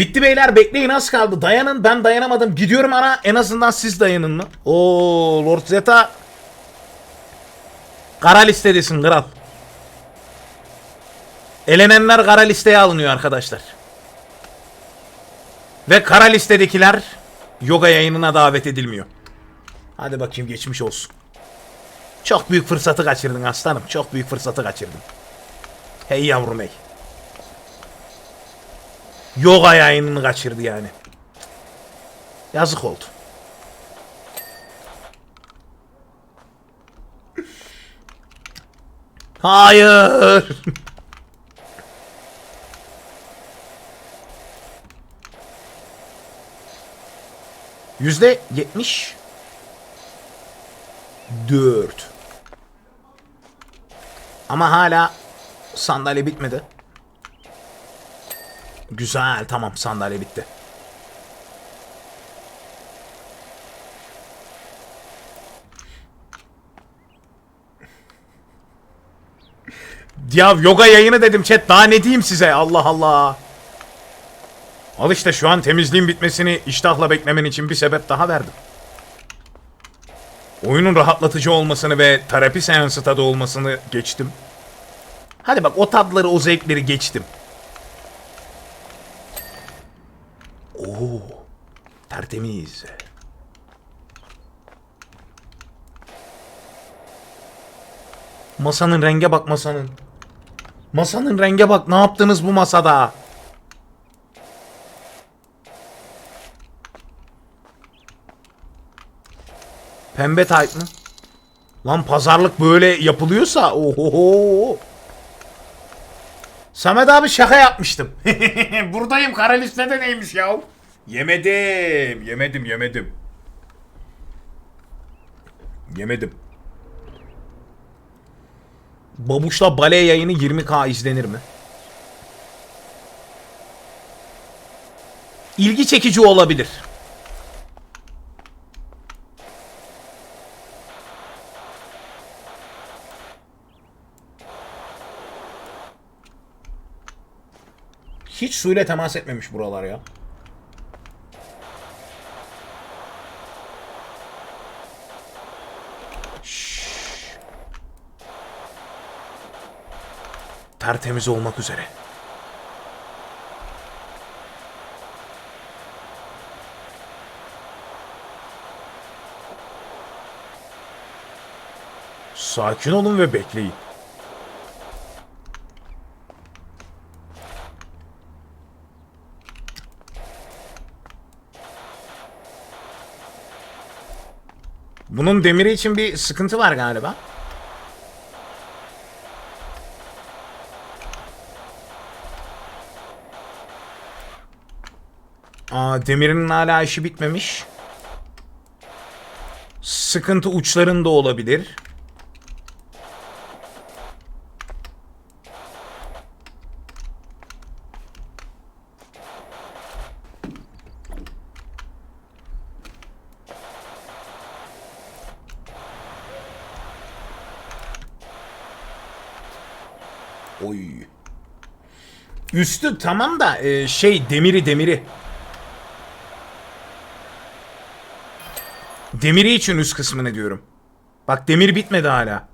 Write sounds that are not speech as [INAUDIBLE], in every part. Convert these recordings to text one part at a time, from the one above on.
Bitti beyler bekleyin az kaldı. Dayanın ben dayanamadım. Gidiyorum ana en azından siz dayanın mı? Oo Lord Zeta. Kara listedesin kral. Elenenler kara listeye alınıyor arkadaşlar. Ve kara listedekiler yoga yayınına davet edilmiyor. Hadi bakayım geçmiş olsun. Çok büyük fırsatı kaçırdın aslanım. Çok büyük fırsatı kaçırdın. Hey yavrum hey. Yoga yayınını kaçırdı yani. Yazık oldu. Hayır. Yüzde yetmiş dört. Ama hala sandalye bitmedi. Güzel tamam sandalye bitti. Ya yoga yayını dedim chat daha ne diyeyim size Allah Allah. Al işte şu an temizliğin bitmesini iştahla beklemen için bir sebep daha verdim. Oyunun rahatlatıcı olmasını ve terapi seansı tadı olmasını geçtim. Hadi bak o tadları o zevkleri geçtim. Oo, tertemiz. Masanın renge bak masanın. Masanın renge bak ne yaptınız bu masada? Pembe type mı? Lan pazarlık böyle yapılıyorsa ohoho. Samet abi şaka yapmıştım. [LAUGHS] Buradayım kara listede neymiş ya? Yemedim, yemedim, yemedim. Yemedim. Babuşla bale yayını 20k izlenir mi? İlgi çekici olabilir. Hiç suyla temas etmemiş buralar ya. Tertemiz olmak üzere. Sakin olun ve bekleyin. Bunun demiri için bir sıkıntı var galiba. Aa, demirinin hala işi bitmemiş. Sıkıntı uçlarında olabilir. Oy. Üstü tamam da e, şey demiri demiri. Demiri için üst kısmını diyorum. Bak demir bitmedi hala.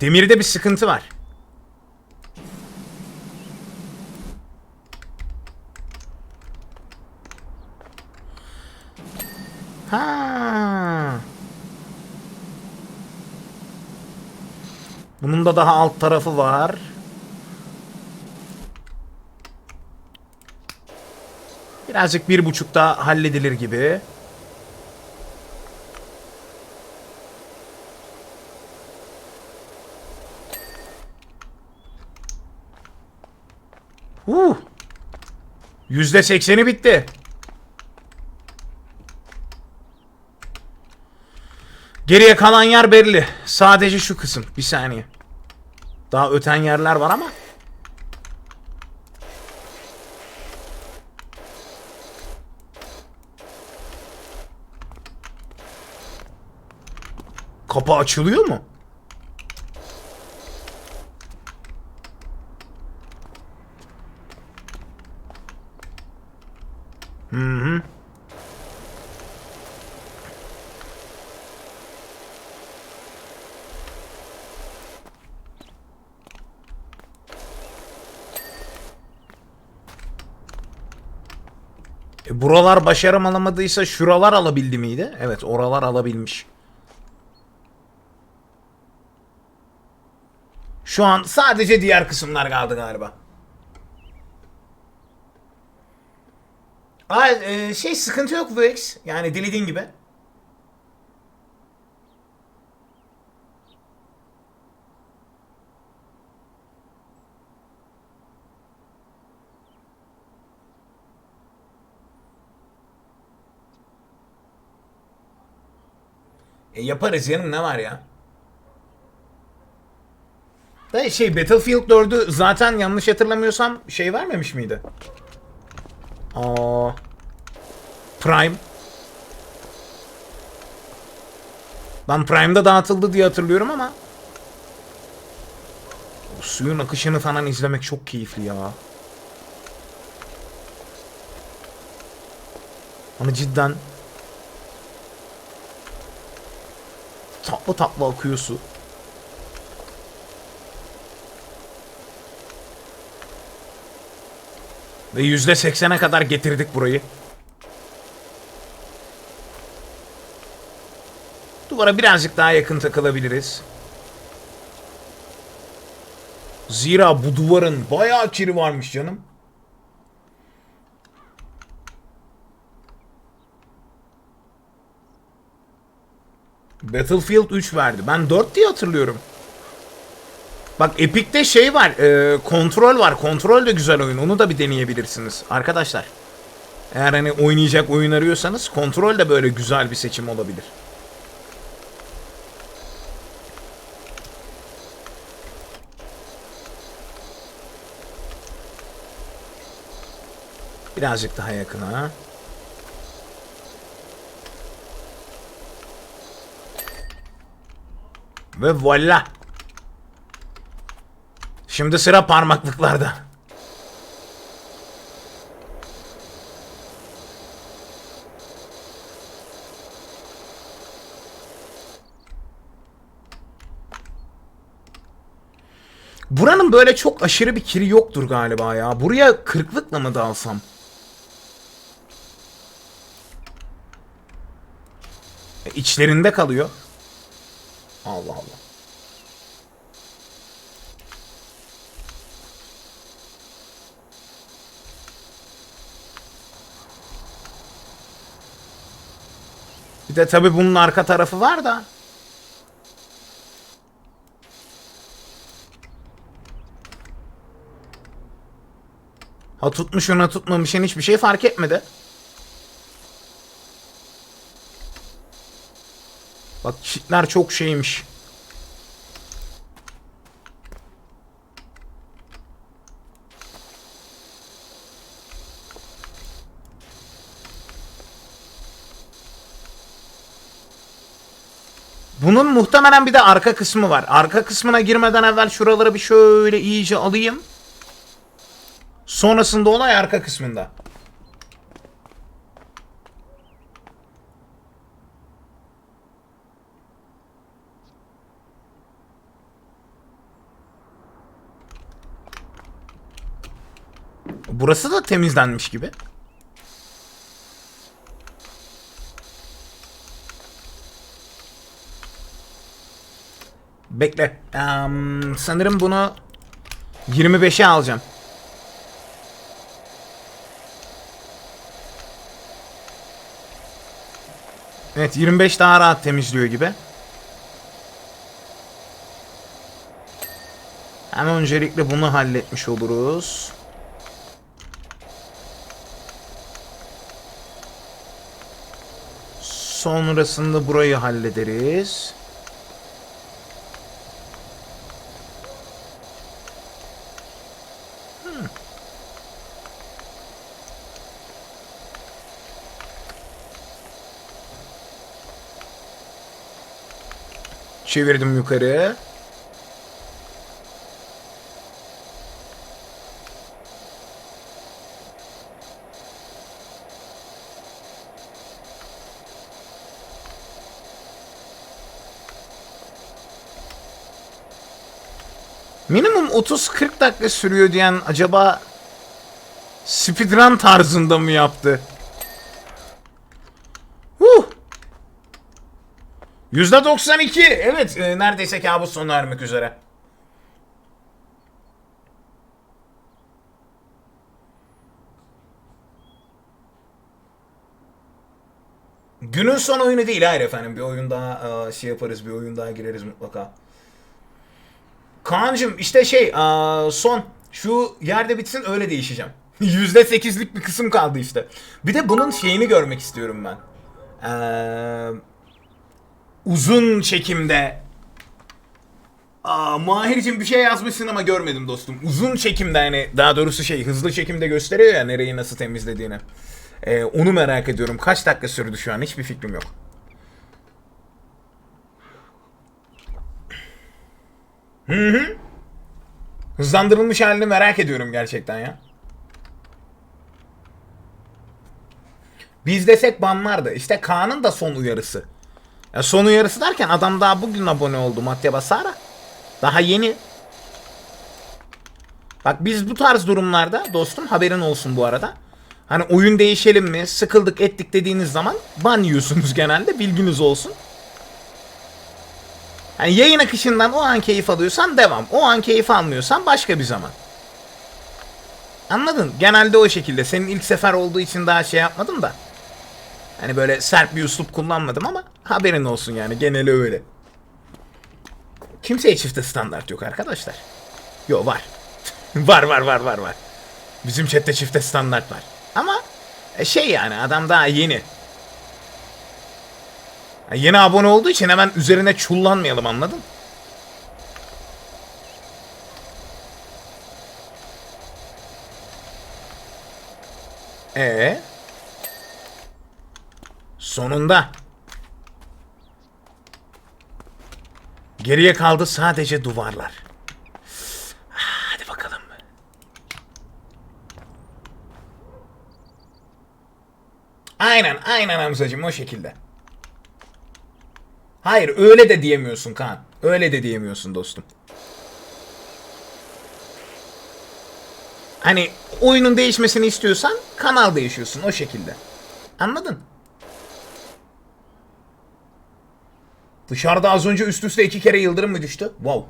Demirde bir sıkıntı var. Ha. Bunun da daha alt tarafı var. Birazcık bir buçukta halledilir gibi. Yüzde sekseni bitti. Geriye kalan yer belli. Sadece şu kısım. Bir saniye. Daha öten yerler var ama. Kapı açılıyor mu? Hı. E, buralar başarım alamadıysa şuralar alabildi miydi? Evet oralar alabilmiş. Şu an sadece diğer kısımlar kaldı galiba. Aa, e, şey sıkıntı yok VX. Yani dilediğin gibi. E yaparız yanım ne var ya? Da şey Battlefield 4'ü zaten yanlış hatırlamıyorsam şey vermemiş miydi? Aa, Prime. Ben Prime'da dağıtıldı diye hatırlıyorum ama o suyun akışını falan izlemek çok keyifli ya. Ama cidden tatlı tatlı akıyor su. Ve yüzde seksene kadar getirdik burayı. Duvara birazcık daha yakın takılabiliriz. Zira bu duvarın bayağı kiri varmış canım. Battlefield 3 verdi. Ben 4 diye hatırlıyorum. Bak Epic'te şey var. E, kontrol var. Kontrol de güzel oyun. Onu da bir deneyebilirsiniz. Arkadaşlar. Eğer hani oynayacak oyun arıyorsanız kontrol de böyle güzel bir seçim olabilir. Birazcık daha yakına. Ve voila. Şimdi sıra parmaklıklarda. Buranın böyle çok aşırı bir kiri yoktur galiba ya. Buraya kırklıkla mı dalsam? E, içlerinde kalıyor. Allah Allah. De tabii bunun arka tarafı var da. Ha tutmuş ona tutmamışın hiçbir şey fark etmedi. Bak çitler çok şeymiş. Bunun muhtemelen bir de arka kısmı var. Arka kısmına girmeden evvel şuraları bir şöyle iyice alayım. Sonrasında olay arka kısmında. Burası da temizlenmiş gibi. Bekle. Em, sanırım bunu 25'e alacağım. Evet 25 daha rahat temizliyor gibi. Hemen öncelikle bunu halletmiş oluruz. Sonrasında burayı hallederiz. Çevirdim yukarı. Minimum 30-40 dakika sürüyor diyen acaba speedrun tarzında mı yaptı? %92. Evet e, neredeyse kabus sona ermek üzere. Günün son oyunu değil hayır efendim. Bir oyun daha e, şey yaparız, bir oyun daha gireriz mutlaka. Kaan'cım işte şey aa, son şu yerde bitsin öyle değişeceğim. [LAUGHS] %8'lik bir kısım kaldı işte. Bir de bunun şeyini görmek istiyorum ben. Ee, uzun çekimde Aa, Mahir'cim bir şey yazmışsın ama görmedim dostum. Uzun çekimde hani daha doğrusu şey hızlı çekimde gösteriyor ya nereyi nasıl temizlediğini. Ee, onu merak ediyorum. Kaç dakika sürdü şu an hiçbir fikrim yok. Hızlandırılmış halini merak ediyorum gerçekten ya. Biz desek banlardı. İşte Kaan'ın da son uyarısı. Ya son uyarısı derken adam daha bugün abone oldu Matya Basara. Daha yeni. Bak biz bu tarz durumlarda dostum haberin olsun bu arada. Hani oyun değişelim mi, sıkıldık ettik dediğiniz zaman ban yiyorsunuz genelde bilginiz olsun. Yani yayın akışından o an keyif alıyorsan devam. O an keyif almıyorsan başka bir zaman. Anladın? Genelde o şekilde. Senin ilk sefer olduğu için daha şey yapmadım da. Hani böyle sert bir üslup kullanmadım ama haberin olsun yani. Geneli öyle. Kimseye çifte standart yok arkadaşlar. Yo var. [LAUGHS] var var var var var. Bizim chatte çifte standart var. Ama e, şey yani adam daha yeni. Yeni abone olduğu için hemen üzerine çullanmayalım anladın? Ee? Sonunda. Geriye kaldı sadece duvarlar. Ah, Hadi bakalım. Aynen, aynen Hamzacığım o şekilde. Hayır öyle de diyemiyorsun Kaan. Öyle de diyemiyorsun dostum. Hani oyunun değişmesini istiyorsan kanal değişiyorsun o şekilde. Anladın? Dışarıda az önce üst üste iki kere yıldırım mı düştü? Wow.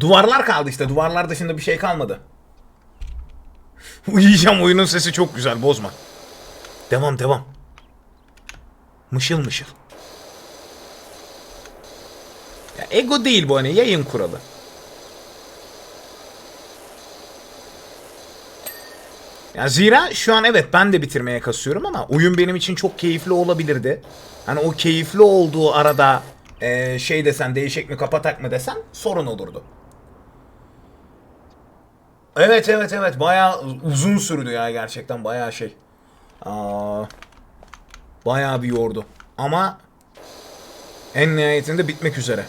Duvarlar kaldı işte. Duvarlar dışında bir şey kalmadı. Uyuyacağım oyunun sesi çok güzel bozma. Devam devam. Mışıl mışıl. Ya ego değil bu hani yayın kuralı. Ya zira şu an evet ben de bitirmeye kasıyorum ama oyun benim için çok keyifli olabilirdi. Hani o keyifli olduğu arada eee, şey desen değişik mi kapatak mı desen sorun olurdu. Evet evet evet bayağı uzun sürdü ya gerçekten bayağı şey. Aa, bayağı bir yordu. Ama en nihayetinde bitmek üzere.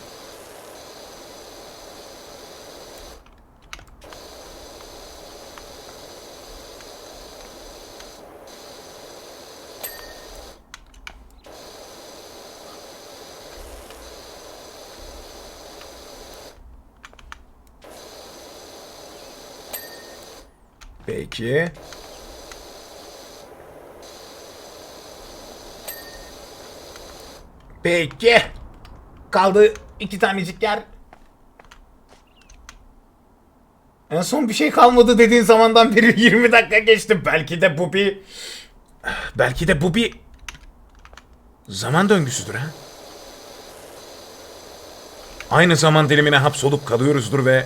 Peki. Peki. Kaldı iki tanecik yer. En son bir şey kalmadı dediğin zamandan beri [LAUGHS] 20 dakika geçti. Belki de bu bir... Belki de bu bir... Zaman döngüsüdür ha? Aynı zaman dilimine hapsolup kalıyoruzdur ve...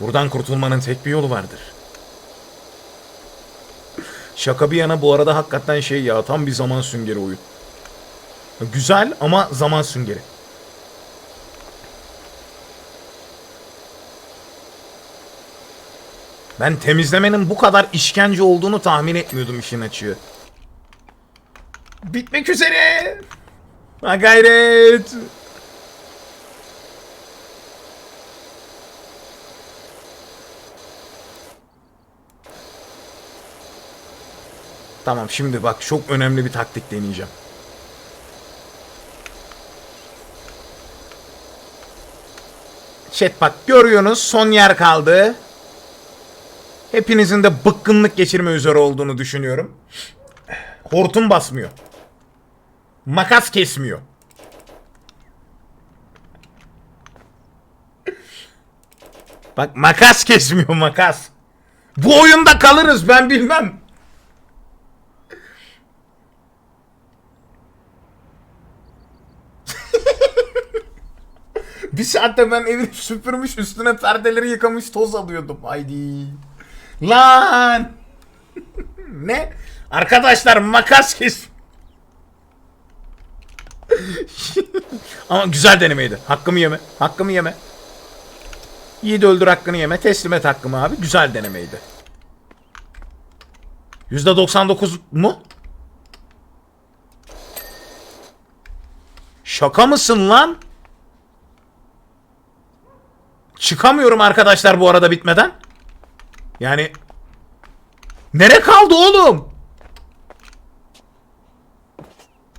Buradan kurtulmanın tek bir yolu vardır. Şaka bir yana bu arada hakikaten şey ya tam bir zaman süngeri oyun. Güzel ama zaman süngeri. Ben temizlemenin bu kadar işkence olduğunu tahmin etmiyordum işin açığı. Bitmek üzere. Ha gayret. Tamam şimdi bak çok önemli bir taktik deneyeceğim. Chat bak görüyorsunuz son yer kaldı. Hepinizin de bıkkınlık geçirme üzere olduğunu düşünüyorum. Hortum basmıyor. Makas kesmiyor. Bak makas kesmiyor makas. Bu oyunda kalırız ben bilmem. Bir saatte ben evi [LAUGHS] süpürmüş üstüne perdeleri yıkamış toz alıyordum. Haydi. Lan. [LAUGHS] ne? Arkadaşlar makas kes. [LAUGHS] Ama güzel denemeydi. Hakkımı yeme. Hakkımı yeme. Yiğit öldür hakkını yeme. Teslim et hakkımı abi. Güzel denemeydi. %99 mu? Şaka mısın lan? Çıkamıyorum arkadaşlar bu arada bitmeden. Yani Nere kaldı oğlum?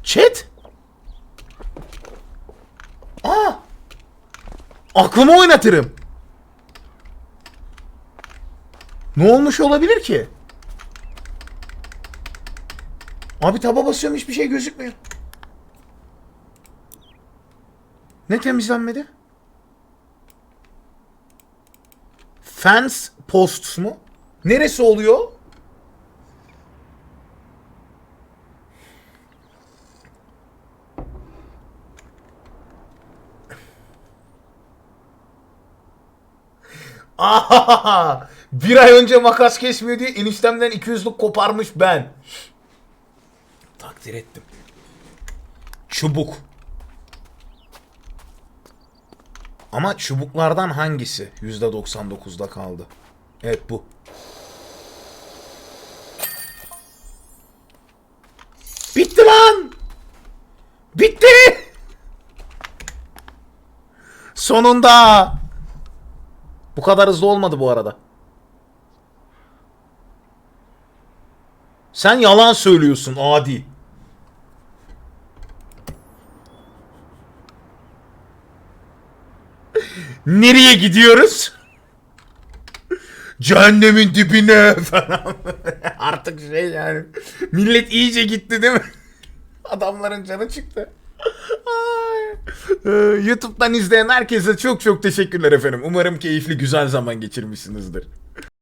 Chat? Aa! Aklımı oynatırım. Ne olmuş olabilir ki? Abi taba basıyorum hiçbir şey gözükmüyor. Ne temizlenmedi? Fans posts mu? Neresi oluyor? Aha! Bir ay önce makas kesmiyor diye eniştemden 200'lük koparmış ben. Takdir ettim. Çubuk. Ama çubuklardan hangisi %99'da kaldı? Evet bu. Bitti lan! Bitti! Sonunda! Bu kadar hızlı olmadı bu arada. Sen yalan söylüyorsun adi. Nereye gidiyoruz? Cehennemin dibine falan. [LAUGHS] Artık şey yani. Millet iyice gitti değil mi? Adamların canı çıktı. Ee, YouTube'dan izleyen herkese çok çok teşekkürler efendim. Umarım keyifli güzel zaman geçirmişsinizdir.